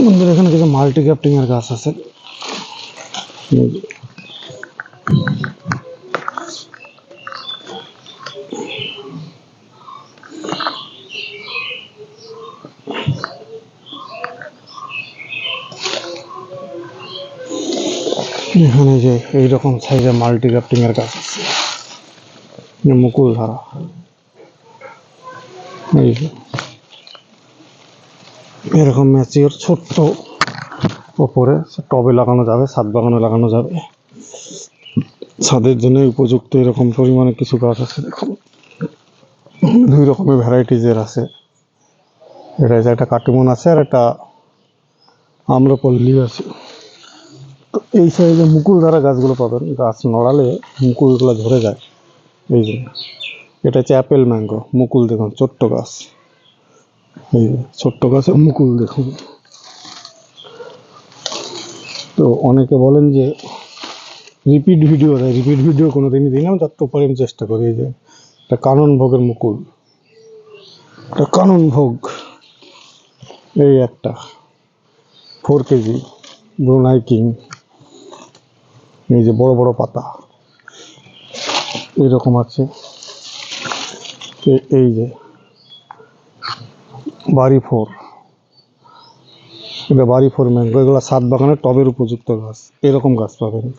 আমাদের এখানে কিছু মাল্টি ক্যাপ্টিং এর গাছ আছে। এখানে যে এইরকম সাইজের মাল্টি ক্যাপ্টিং এর গাছ আছে। মুকুল ধারা। এই এরকম ম্যাচিওর ছোট্ট ওপরে টবে লাগানো যাবে, ছাদ বাগানে লাগানো যাবে। ছাদের জন্য উপযুক্ত এরকম পরিমাণে কিছু গাছ আছে, দেখুন। দুই রকমের ভ্যারাইটিজের আছে। এটা যে একটা কাটিমন আছে আর একটা আম্রপল্লি আছে। তো এই সাইজে মুকুল দ্বারা গাছগুলো পাবেন। গাছ নড়ালে মুকুলগুলো ধরে যায়। এই জন্য এটা হচ্ছে অ্যাপেল ম্যাঙ্গো, মুকুল দেখুন, ছোট্ট গাছ। এই ছোট্ট গাছের মুকুল দেখুন। তো অনেকে বলেন যে রিপিট ভিডিও দেয় রিপিট ভিডিও কোনো দিনই দিই না যত পারি আমি চেষ্টা করি যে এটা কানন ভোগের মুকুল। এটা কানন ভোগ। এই একটা। ফোর কেজি ব্রুনাই কিং এই যে বড় বড় পাতা। এরকম আছে। এই যে। বাড়ি ফোর। এটা বাড়ি ফোর ম্যাঙ্গো এগুলো সাত বাগানের টবের উপযুক্ত গাছ। এরকম গাছ পাবেন।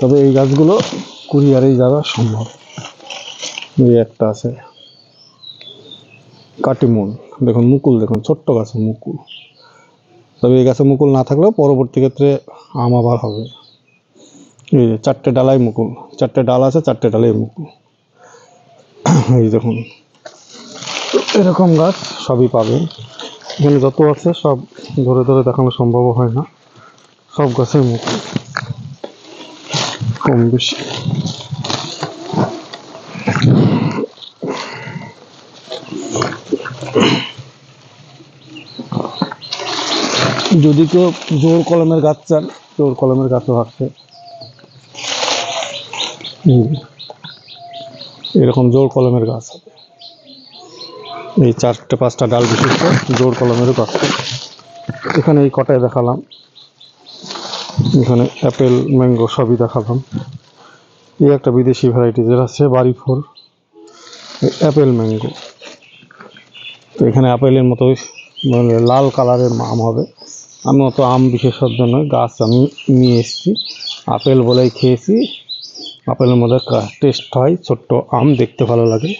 তবে এই গাছগুলো কুরিয়ারেই যাওয়া সম্ভব। এই একটা আছে। কাটিমুন। দেখুন, মুকুল দেখুন, ছোট্ট গাছে মুকুল। তবে এই গাছে মুকুল না থাকলেও পরবর্তী ক্ষেত্রে আম আবার হবে। এই চারটে ডালাই মুকুল। চারটে ডাল আছে, চারটে ডালাই মুকুল। এই দেখুন। এরকম গাছ সবই পাবেন। এখানে যত আছে সব ধরে ধরে দেখানো সম্ভব হয় না। সব গাছের মুকুল কম বেশি। যদি কেউ জোর কলমের গাছ চান, জোর কলমের গাছও আছে। এরকম জোর কলমের গাছ হবে এই চারটে, পাঁচটা ডাল বিশিষ্ট, জোর কলমেরও গাছ এখানে এই কটায় দেখালাম। এখানে অ্যাপেল ম্যাঙ্গো সবই দেখালাম। এই একটা বিদেশি ভ্যারাইটিজের আছে বাড়ি ফোর অ্যাপেল ম্যাঙ্গো। তো এখানে আপেলের মতো মানে লাল কালারের আম হবে। আমি অত আম বিশেষজ্ঞ নই, গাছ আমি নিয়ে এসেছি। আপেল বলেই খেয়েছি। আপেলের মধ্যে টেস্ট হয়, ছোট্ট আম দেখতে ভালো লাগে।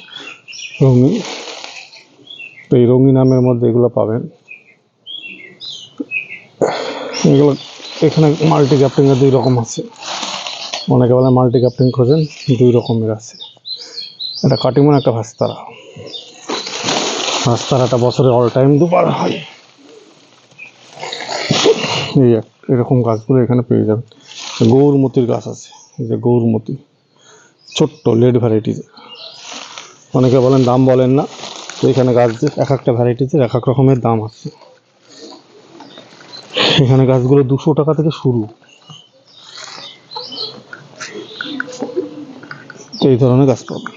রঙিন তো এই রঙিন আমের মধ্যে এগুলো পাবেন। এগুলো এখানে মাল্টি ক্যাপ্টিংয়ের দুই রকম আছে। অনেকে বলে মাল্টি ক্যাপ্টিং খোঁজেন, দুই রকমের আছে। একটা কাটিমন একটা ভাস্তারা। ভাস্তারাটা বছরে অল টাইম দুবার হয়। এই এরকম গাছগুলো এখানে পেয়ে যাবেন। গৌরমতির গাছ আছে, এই যে গৌরমতি। ছোট্ট লেড ভ্যারাইটিজ অনেকে বলেন দাম বলেন না। তো এখানে গাছ এক একটা ভ্যারাইটিসের এক এক রকমের দাম আছে। এখানে গাছগুলো দুশো টাকা থেকে শুরু। এই ধরনের গাছ পাবেন